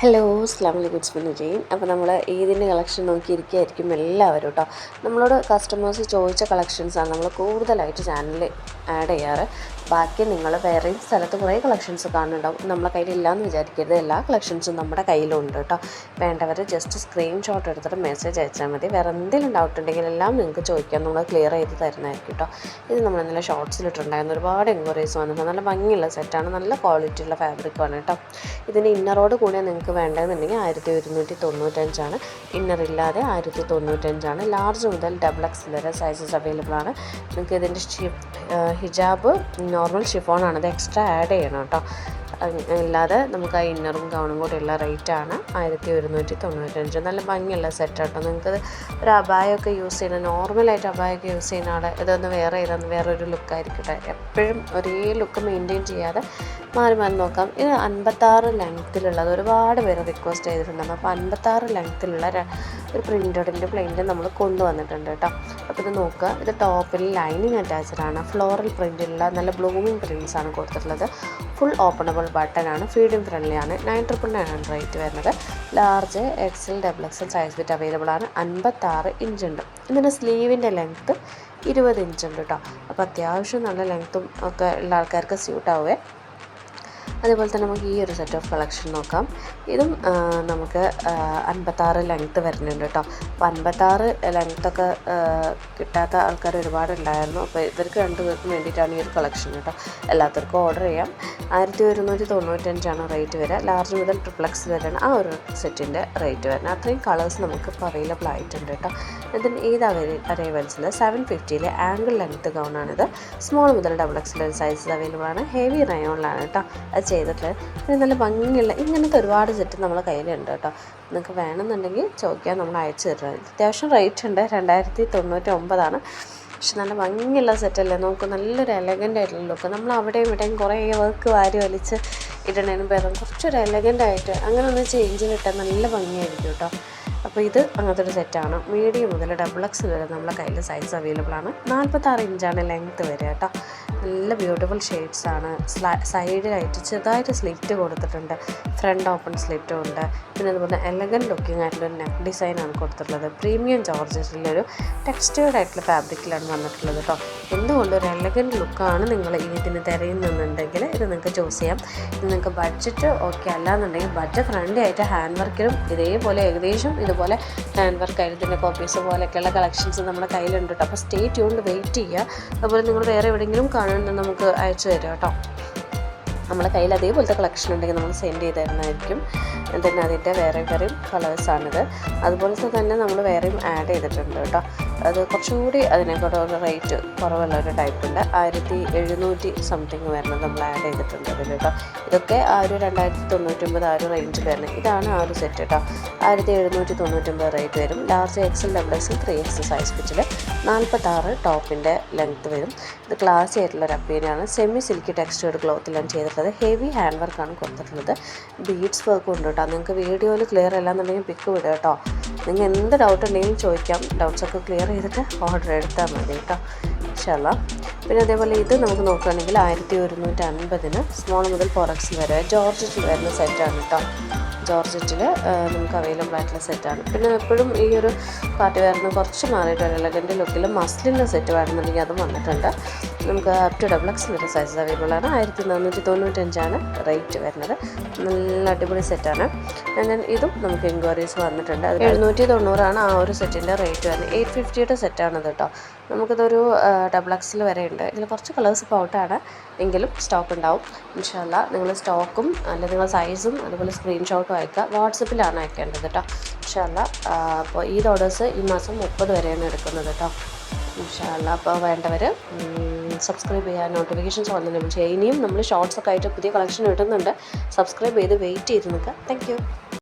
Hello അസ്ലാം വലൈക്കും ഇസ്മിന് ജെയിൻ അപ്പോൾ നമ്മൾ ഈദിന്റെ കളക്ഷൻ നോക്കിയിരിക്കുകയായിരിക്കും എല്ലാവരും കേട്ടോ നമ്മളോട് കസ്റ്റമേഴ്സ് ചോദിച്ച കളക്ഷൻസാണ് നമ്മൾ കൂടുതലായിട്ട് ചാനലിൽ ആഡ് ചെയ്യാറ്. ബാക്കി നിങ്ങൾ വേറെയും സ്ഥലത്ത് കുറേ കളക്ഷൻസ് കാണുന്നുണ്ടാവും. നമ്മളെ കയ്യിൽ ഇല്ലയെന്ന് വിചാരിക്കരുത്. എല്ലാ കളക്ഷൻസും നമ്മുടെ കയ്യിലുണ്ട് കേട്ടോ വേണ്ടവർ ജസ്റ്റ് സ്ക്രീൻഷോട്ട് എടുത്തിട്ട് മെസ്സേജ് അയച്ചാൽ മതി. വേറെ എന്തെങ്കിലും ഡൗട്ട് ഉണ്ടെങ്കിൽ എല്ലാം നിങ്ങൾക്ക് ചോദിക്കാം. നമ്മൾ ക്ലിയർ ചെയ്ത് തരുന്നതായിരിക്കും കേട്ടോ ഇത് നമ്മൾ ഇന്നലെ ഷോർട്സിലിട്ടുണ്ടായിരുന്നു ഒരുപാട് എൻക്വയറീസ് വന്നിട്ടുണ്ട് നല്ല ഭംഗിയുള്ള സെറ്റാണ് നല്ല ക്വാളിറ്റിയുള്ള ഫാബ്രിക്കാണ് കേട്ടോ ഇതിന് ഇന്നറോട് കൂടിയാൽ നിങ്ങൾക്ക് വേണ്ടതെന്നുണ്ടെങ്കിൽ ആയിരത്തി ഒരുന്നൂറ്റി തൊണ്ണൂറ്റഞ്ചാണ്. ഇന്നർ ഇല്ലാതെ ആയിരത്തി തൊണ്ണൂറ്റഞ്ചാണ്. ലാർജ് മുതൽ ഡബിൾ എക്സ് വരെ സൈസസ് അവൈലബിൾ ആണ്. നിങ്ങൾക്ക് ഇതിന്റെ ഹിജാബ് നോർമൽ ഷിഫോൺ ആണ്. അത് എക്സ്ട്രാ ആഡ് ചെയ്യണം കേട്ടോ. ഇല്ലാതെ നമുക്ക് ആ ഇന്നറും ഗൗണും കൂടെയുള്ള റേറ്റാണ് ആയിരത്തി ഒരുന്നൂറ്റി തൊണ്ണൂറ്റഞ്ച് നല്ല ഭംഗിയുള്ള സെറ്റാട്ടോ കേട്ടോ നിങ്ങൾക്ക് ഒരു അബായൊക്കെ യൂസ് ചെയ്യുന്ന നോർമലായിട്ട് അബായൊക്കെ യൂസ് ചെയ്യുന്ന ആൾ ഇതൊന്ന് വേറെ ഇതൊന്ന് വേറെ ഒരു ലുക്കായിരിക്കട്ടെ എപ്പോഴും ഒരേ ലുക്ക് മെയിന്റെയിൻ ചെയ്യാതെ മാറി മാറി നോക്കാം. ഇത് അൻപത്താറ് ലെങ്ത്തിലുള്ളത് ഒരുപാട് പേര് റിക്വസ്റ്റ് ചെയ്തിട്ടുണ്ട് അപ്പോൾ അൻപത്താറ് ലെങ്ത്തിലുള്ള ഒരു പ്രിന്റഡിന്റെ പ്ലെയിന്റെ നമ്മൾ കൊണ്ടുവന്നിട്ടുണ്ട് കേട്ടോ. അപ്പോൾ ഇത് നോക്കുക. ഇത് ടോപ്പിൽ ലൈനിങ് അറ്റാച്ച്ഡ് ആണ്. ഫ്ലോറൽ പ്രിന്റിലുള്ള നല്ല ബ്ലൂമിങ് പ്രിന്റ്സ് ആണ് കൊടുത്തിട്ടുള്ളത്. ഫുൾ ഓപ്പണബിൾ ബട്ടൺ ആണ് ഫീഡിങ് ഫ്രണ്ട്ലി ആണ് നയൻ ട്രിപ്പിൾ നയൻ ആണ് റേറ്റ് വരുന്നത്. Large XL double XL size bit available ആണ്. അൻപത്താറ് ഇഞ്ച് ഉണ്ട്. ഇതിന്റെ സ്ലീവിന്റെ ലെങ്ത്ത് ഇരുപത് ഇഞ്ച് ഉണ്ട് കേട്ടോ അപ്പോൾ അത്യാവശ്യം നല്ല ലെങ്ത്തും ഒക്കെ ഉള്ള ആൾക്കാർക്ക് സ്യൂട്ട് ആവുമേ അതേപോലെ തന്നെ നമുക്ക് ഈ ഒരു സെറ്റ് ഓഫ് കളക്ഷൻ നോക്കാം. ഇതും നമുക്ക് അൻപത്താറ് ലെങ്ത്ത് വരുന്നുണ്ട് കേട്ടോ അപ്പോൾ അൻപത്താറ് ലെങ്ത്തൊക്കെ കിട്ടാത്ത ആൾക്കാർ ഒരുപാട് ഉണ്ടായിരുന്നു അപ്പോൾ ഇവർക്ക് രണ്ട് പേർക്കും വേണ്ടിയിട്ടാണ് ഈ ഒരു കളക്ഷൻ കേട്ടോ എല്ലാത്തവർക്കും ഓർഡർ ചെയ്യാം. ആയിരത്തി ഒരുന്നൂറ്റി തൊണ്ണൂറ്റഞ്ചാണ് റേറ്റ് വരിക. ലാർജ് മുതൽ ട്രിപ്ലക്സ് വരെയാണ് ആ ഒരു സെറ്റിന്റെ റേറ്റ് വരുന്നത്. അത്രയും കളേഴ്സ് നമുക്ക് അവൈലബിൾ ആയിട്ടുണ്ട് കേട്ടോ ഇതിന് ഏത് അറൈവൽസിൽ സെവൻ ഫിഫ്റ്റിയിലെ ആംഗിൾ ലെങ്ത്ത് ഗൗണാണിത് സ്മോൾ മുതൽ ഡബിൾ എക്സ് സൈസ് അവൈലബിൾ ആണ്. ഹെവി റയോണിലാണ് കേട്ടോ ചെയ്തിട്ടുള്ളത് പിന്നെ നല്ല ഭംഗിയുള്ള ഇങ്ങനത്തെ ഒരുപാട് സെറ്റ് നമ്മളെ കയ്യിലുണ്ട് കേട്ടോ. നിങ്ങൾക്ക് വേണമെന്നുണ്ടെങ്കിൽ ചോദിക്കാൻ നമ്മൾ അയച്ചു തരുന്നത് അത്യാവശ്യം റേറ്റ് ഉണ്ട് രണ്ടായിരത്തി തൊണ്ണൂറ്റി ഒമ്പതാണ് പക്ഷെ നല്ല ഭംഗിയുള്ള സെറ്റല്ലേ നമുക്ക് നല്ലൊരു എലഗന്റ് ആയിട്ടുള്ള ലുക്ക് നമ്മൾ അവിടെയും ഇവിടെയും കുറേ വർക്ക് വാരി വലിച്ച് ഇടണേനും ഭേദം കുറച്ചൊരു എലഗന്റ് ആയിട്ട് അങ്ങനെ ഒന്ന് ചേഞ്ച് കിട്ടാൻ നല്ല ഭംഗിയായിരിക്കും കേട്ടോ. അപ്പോൾ ഇത് അങ്ങനത്തെ ഒരു സെറ്റാണ്. മീഡിയം മുതൽ ഡബിൾ എക്സ് വരെ നമ്മുടെ കയ്യിൽ സൈസ് അവൈലബിൾ ആണ്. നാൽപ്പത്താറ് ഇഞ്ചാണ് ലെങ്ത്ത് വരെ കേട്ടോ. നല്ല ബ്യൂട്ടിഫുൾ ഷെയ്ഡ്സ് ആണ്. സൈഡിലായിട്ട് ചെറുതായിട്ട് സ്ലിറ്റ് കൊടുത്തിട്ടുണ്ട്. ഫ്രണ്ട് ഓപ്പൺ സ്ലിറ്റും ഉണ്ട്. പിന്നെ അതുപോലെ എലഗൻ ലുക്കിംഗ് ആയിട്ടുള്ള നെക്ക് ആണ് കൊടുത്തിട്ടുള്ളത്. പ്രീമിയം ജോർജറ്റിലൊരു ടെക്സ്റ്റേർഡ് ആയിട്ടുള്ള ഫാബ്രിക്കിലാണ് വന്നിട്ടുള്ളത് കേട്ടോ. എന്തുകൊണ്ട് ഒരു എലഗൻ ലുക്കാണ് നിങ്ങൾ ഇതിന് തിരയുന്നുണ്ടെങ്കിൽ ഇത് നിങ്ങൾക്ക് ചൂസ് ചെയ്യാം. നിങ്ങൾക്ക് ബഡ്ജറ്റ് ഓക്കെ അല്ലാന്നുണ്ടെങ്കിൽ ബഡ്ജറ്റ് ഫ്രണ്ട്ലി ആയിട്ട് ഹാൻഡ് വർക്കിലും ഇതേപോലെ ഏകദേശം ഇതുപോലെ ഹാൻഡ് വർക്ക് പിന്നെ കോപ്പീസ് പോലെയൊക്കെയുള്ള കളക്ഷൻസ് നമ്മുടെ കയ്യിലുണ്ട് കേട്ടോ അപ്പോൾ സ്റ്റേ ട്യൂണ്ട് വെയിറ്റ് ചെയ്യുക. അതുപോലെ നിങ്ങൾ വേറെ എവിടെയെങ്കിലും കാണുന്നത് നമുക്ക് അയച്ചു തരാം കേട്ടോ നമ്മളെ കയ്യിൽ അതേപോലത്തെ കളക്ഷൻ ഉണ്ടെങ്കിൽ നമ്മൾ സെൻഡ് ചെയ്ത് തരുന്നതായിരിക്കും. പിന്നെ അതിന്റെ വേറെ വേറെയും കളേഴ്സാണിത് അതുപോലത്തെ തന്നെ നമ്മൾ വേറെയും ആഡ് ചെയ്തിട്ടുണ്ട് കേട്ടോ അത് കുറച്ചുകൂടി അതിനെക്കാട്ടും റേറ്റ് കുറവുള്ള ഒരു ടൈപ്പ് ഉണ്ട്. ആയിരത്തി എഴുന്നൂറ്റി സംതിങ് വരണം നമ്മൾ ആഡ് ചെയ്തിട്ടുണ്ട് അതിൽ കേട്ടോ ഇതൊക്കെ ആ ഒരു രണ്ടായിരത്തി തൊണ്ണൂറ്റൊമ്പത് ആ ഒരു റേഞ്ച് വരുന്നത് ഇതാണ് ആ ഒരു സെറ്റ് കേട്ടോ ആയിരത്തി എഴുന്നൂറ്റി തൊണ്ണൂറ്റൊമ്പത് റേറ്റ് വരും. Large XL double XL three X size പിച്ചിൽ നാൽപ്പത്താറ് ടോപ്പിന്റെ ലെങ്ത്ത് വരും. ഇത് ക്ലാസ് ആയിട്ടുള്ള ഒരു അപ്പീനാണ് സെമി സിൽക്കി ടെക്സ്റ്റേർഡ് ക്ലോത്തിലാണ് ചെയ്തിട്ടുള്ളത്. ഹെവി ഹാൻഡ് വർക്കാണ് കൊടുത്തിട്ടുള്ളത്. ബീഡ്സ് വർക്കും ഉണ്ട് കേട്ടോ നിങ്ങൾക്ക് വീഡിയോയിൽ ക്ലിയർ അല്ല എന്നുണ്ടെങ്കിൽ പിക്ക് വിടുക കേട്ടോ നിങ്ങൾ എന്ത് ഡൗട്ട് ഉണ്ടെങ്കിലും ചോദിക്കാം. ഡൗട്ട്സൊക്കെ ക്ലിയർ ചെയ്തിട്ട് ഓർഡർ എടുത്താൽ മതി കേട്ടോ. ഇൻഷല്ല പിന്നെ അതേപോലെ ഇത് നമുക്ക് നോക്കുകയാണെങ്കിൽ ആയിരത്തി ഒരുന്നൂറ്റി അൻപതിന് സ്മോൾ മുതൽ എക്സ് വരെ ജോർജറ്റിൽ വരുന്ന സെറ്റാണ് കേട്ടോ. ജോർജറ്റിൽ നമുക്ക് അവൈലബിൾ ആയിട്ടുള്ള സെറ്റാണ് പിന്നെ എപ്പോഴും ഈ ഒരു പാർട്ടി വരുന്ന കുറച്ച് മാറിയിട്ട് ഒരു എലഗന്റ് ലുക്കിൽ മസ്ലിന്റെ സെറ്റ് വേണമെന്നുണ്ടെങ്കിൽ അതും വന്നിട്ടുണ്ട്. നമുക്ക് അപ് ടു ഡബിൾ എക്സ് വരെ സൈസ് അവൈലബിൾ ആണ്. ആയിരത്തി നാനൂറ്റി തൊണ്ണൂറ്റഞ്ചാണ് റേറ്റ് വരുന്നത്. നല്ല അടിപൊളി സെറ്റാണ് ദെൻ ഇതും നമുക്ക് എൻക്വയറീസ് വന്നിട്ടുണ്ട്. അത് എഴുന്നൂറ്റി തൊണ്ണൂറാണ് ആ ഒരു സെറ്റിന്റെ റേറ്റ് വരുന്നത്. എയ്റ്റ് ഫിഫ്റ്റിയുടെ സെറ്റാണ് കേട്ടോ നമുക്കിതൊരു ഡബിൾ എക്സിൽ വരെ ഉണ്ട്. ഇതിൽ കുറച്ച് കളേഴ്സ് ഇപ്പോൾ ഔട്ടാണ് എങ്കിലും സ്റ്റോക്ക് ഉണ്ടാവും. ഇൻഷാല്ല നിങ്ങൾ സ്റ്റോക്കും അല്ലെങ്കിൽ നിങ്ങൾ സൈസും അതുപോലെ സ്ക്രീൻഷോട്ടും അയക്കുക. വാട്സപ്പിലാണ് അയക്കേണ്ടത് കേട്ടോ ഇൻഷാല്ല അപ്പോൾ ഈ ഓർഡേഴ്സ് ഈ മാസം മുപ്പത് വരെയാണ് എടുക്കുന്നത് കേട്ടോ ഇൻഷാല്ല അപ്പോൾ വേണ്ടവർ സബ്സ്ക്രൈബ് ചെയ്യുക നോട്ടിഫിക്കേഷൻസ് ലഭിച്ചു. ഇനിയും നമ്മൾ ഷോർട്സൊക്കെ ആയിട്ട് പുതിയ കളക്ഷൻ കിട്ടുന്നുണ്ട്. സബ്സ്ക്രൈബ് ചെയ്ത് വെയിറ്റ് ചെയ്ത് നിൽക്കുക. താങ്ക്